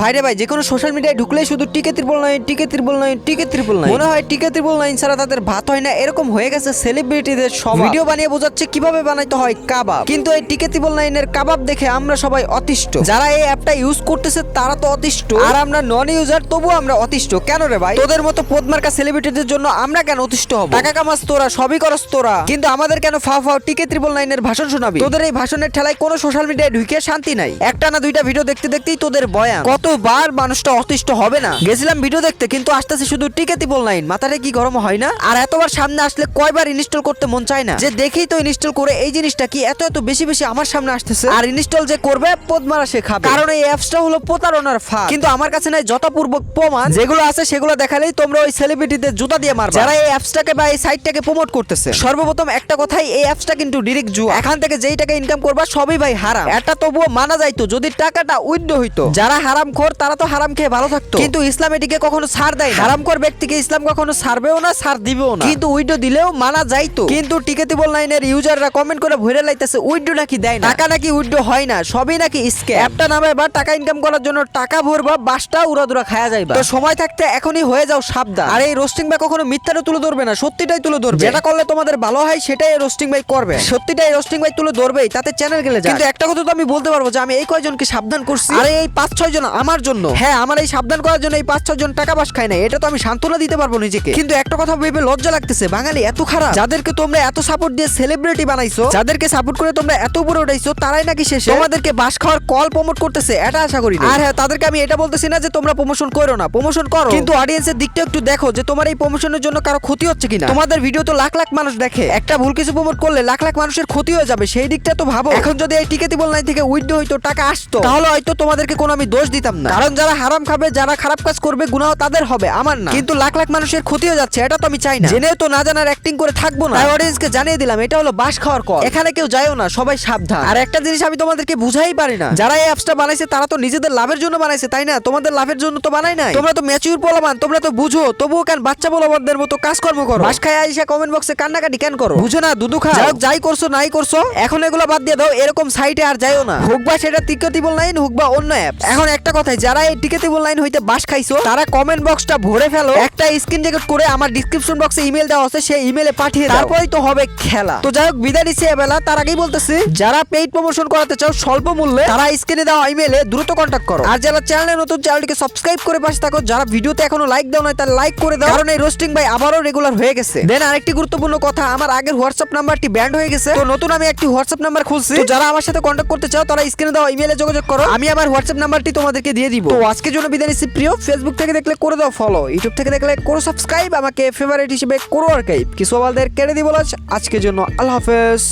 ভাইরে ভাই যে কোনো সোশ্যাল মিডিয়ায় ঢুকলেই শুধু টিকে ত্রিপল নাইন টিকে ত্রিপল নাইন টিকে ত্রিপল নাইন। মনে হয় টিকে ত্রিপল নাইন ছাড়া তাদের ভাত হয় না। এরকম হয়ে গেছে সেলিব্রিটিদের সব ভিডিও বানিয়ে বোঝাচ্ছে কীভাবে বানাইতে হয় কাবাব। কিন্তু এই টিকে ত্রিপল নাইনের কাবাব দেখে আমরা সবাই অতিষ্ঠ। যারা এই অ্যাপটা ইউজ করতেছে তারা তো অতিষ্ঠ। আর আমরা নন ইউজার তবুও আমরা অতিষ্ঠ। কেন রে ভাই? তোদের মতো পদমার্কা সেলিব্রিটিদের জন্য আমরা কেন অতিষ্ঠ হব? টাকা কামাস তোরা সবই করস তোরা। কিন্তু আমাদের কেন ফাও ফাও টিকে ত্রিপল নাইনের ভাষণ শোনাবি? তোদের এই ভাষণের ঠেলায় কোনো সোশ্যাল মিডিয়ায় ঢুকে শান্তি নাই। একটা না দুইটা ভিডিও দেখতে দেখতেই তোদের বয়ান। কতবার মানুষটা অতিষ্ঠ হবে না? গেছিলাম ভিডিও দেখতে, কিন্তু আসতেছে শুধু টিকে ত্রিপল নাইন মাথাটা কি গরম হয় না? আর এতবার সামনে আসলে কয়বার ইনস্টল করতে মন চায় না? যে দেখেই তো ইনস্টল করে, এই জিনিসটা কি এত এত বেশি বেশি আমার সামনে আসতেছে? আর ইনস্টল যে করবে পদমারা সে খাবে। কারণ এই অ্যাপসটা হলো প্রতারণার ফাঁদ। কিন্তু আমার কাছে নাই যথাপূর্বক প্রমাণ। যেগুলো আছে, সেগুলো দেখালেই তোমরা ওই সেলিব্রিটিদের জুতা দিয়ে মারবে। যারা এই অ্যাপসটাকে বা এই সাইটটাকে প্রমোট করতেছে। সর্বপ্রথম একটা কথাই, এই অ্যাপসটা কিন্তু ডিরেক্ট জুয়া। এখান থেকে যেই টাকা ইনকাম করবা, সবই ভাই হারাম। এটা তবুও মানা যাইতো, যদি টাকাটা উইন্ডো হইতো। যারা হারাম খোর তারা তো হারাম খেয়ে ভালো থাকতো। কিন্তু ইসলাম এটিকে কখনো ছাড় দেয় হারাম খোর ব্যক্তিকে ইসলাম কখনো ছাড়বেও না ছাড় দিবেও না। কিন্তু উইন্ডো দিলেও মানা যাইতো। কিন্তু টিকেতে বল লাইনের ইউজাররা কমেন্ট করে ভরে লাইতেছে উইন্ডো নাকি দেয় না? টাকা নাকি উইন্ডো হয় না সবই নাকি স্ক্যাম অ্যাপটা নামে বা টাকা ইনকাম করার জন্য টাকা ভরবা বাসটা উড়াদুরা খায়া যাইবা। তো সময় থাকতে এখনই হয়ে যাও সাবধান। আর এই রোস্টিং ভাই কখনো মিথ্যাটা তুলে ধরবে না সত্যিটাই তুলে ধরবে। যেটা করলে তোমাদের ভালো হয় সেটাই রোস্টিং ভাই করবে। সত্যিটাই রোস্টিং ভাই তুলে ধরবেই তাতে চ্যানেল গেলে যায়। কিন্তু একটা কথা তো আমি বলতে পারব যে আমি এই কয়জনকে সাবধান করছি। আরে এই পাঁচ ছয় জন আমার জন্য। হ্যাঁ আমার এই সাবধান করার জন্য এই পাঁচ ছয় জন টাকা বাস খায় না এটা তো আমি সান্ত্বনা দিতে পারব নিজেকে। কিন্তু একটা কথা ভেবে লজ্জা লাগতেছে বাঙালি এত খারাপ। যাদেরকে তোমরা এত সাপোর্ট দিয়ে সেলিব্রিটি বানাইছো যাদেরকে সাপোর্ট করে তোমরা এত উপরে উঠাইছো তারাই নাকি শেষে তোমাদেরকে বাস খাওয়ার কল প্রমোট করতেছে এটা আশা করি আর হ্যাঁ তাদেরকে আমি এটা বলতেছি না যে তোমরা প্রমোশন করো না প্রমোশন করো। কিন্তু অডিয়েন্সের দিকটা একটু দেখো যে তোমার এই প্রমোশনের জন্য কারও ক্ষতি হচ্ছে কিনা। তোমাদের ভিডিও তো লাখ লাখ মানুষ দেখে। একটা ভুল কিছু প্রমোট করলে লাখ লাখ মানুষের ক্ষতি হয়ে যাবে সেই দিকটা তো ভাবো। এখন যদি এই টিকেটি বল নাই থেকে উইডো হইতো টাকা আসতো তাহলে হয়তো তোমাদেরকে কোনো আমি দোষ দিতাম না। কারণ যারা হারাম খাবে যারা খারাপ কাজ করবে গুনাহ তাদের হবে আমার না। কিন্তু লাখ লাখ মানুষের ক্ষতি হয়ে যাচ্ছে এটা তো আমি চাই না। জেনেও তো না জানার অ্যাক্টিং করে থাকব না। তাই অডিয়েন্সকে জানিয়ে দিলাম এটা হলো বাস খাওয়ার কল। এখানে কেউ যায়ও না সবাই সাবধান। আর একটা জিনিস আমি তোমাদেরকে বুঝাই পারি না। যারা এই অ্যাপসটা বানাইছে তারা তো নিজেদের লাভের জন্য বানাইছে তাই না? তোমাদের লাভের জন্য তো বানাই নাই। তোমরা তো ম্যাচিউর পোলামান তোমরা তো বুঝো। তবুও কেন বাচ্চা পোলামানদের মতো কাজকর্ম করো? বাস খায় আইসা কমেন্ট বক্সে কান্নাকাটি কেন করো? বুঝো না দুদু খা যাই করছ নাই করছ এখন এগুলো বাদ দিয়ে দাও এরকম সাইটে আর যাইও না। হোক বা সেটা টিকেটিবল লাইন হোক বা অন্য অ্যাপ এখন একটা কথাই যারা এই টিকেটিবল লাইন হইতে বাস খাইছো তারা কমেন্ট বক্সটা ভরে ফেলো। একটা স্ক্রিন রেকর্ড করে আমার ডিসক্রিপশন বক্সে ইমেল দেওয়া আছে সেই ইমেলে পাঠিয়ে তারপরেই তো হবে খেলা। তো যাই হোক বিদায় নিচ্ছে এবেলা তার আগেই বলতেছি যারা পেইড প্রমোশন করাতে চাও স্বল্প মূল্যে তারা স্ক্রিনে দেওয়া ইমেলে দ্রুত কন্ট্যাক্ট করো। আর যারা চ্যানেলে নতুন চ্যানেলটিকে সাবস্ক্রাইব করে পাশে থাকো। যারা ভিডিওতে এখনও লাইক দাও না তারা লাইক করে দাও। কারণ এই রোস্টিং ভাই আবারও রেগুলার হয়ে গেছে। দেন আরেকটি গুরুত্বপূর্ণ কথা আমার আগের হোয়াটসঅ্যাপ নাম্বারটি ব্যান্ড হয়ে গেছে। তো নতুন আমি একটি হোয়াটসঅ্যাপ নাম্বার খুলছি। তো যারা আমার সাথে কন্ট্যাক্ট করতে চাও তারা স্ক্রিনে দেওয়া ইমেলে যোগাযোগ করো। আমি আমার হোয়াটসঅ্যাপ নাম্বারটি তোমাদেরকে দিয়ে দিব। তো আজকের জন্য বিদায় নিচ্ছি প্রিয়। ফেসবুক থেকে দেখলে করে দাও ফলো ইউটিউব থেকে দেখলে করো সাবস্ক্রাইব আমাকে ফেভারিট হিসেবে করো আর্কাইভ কিছু আমাদের কেড়ে দিব আজকের জন্য আল্লাহ হাফেজ।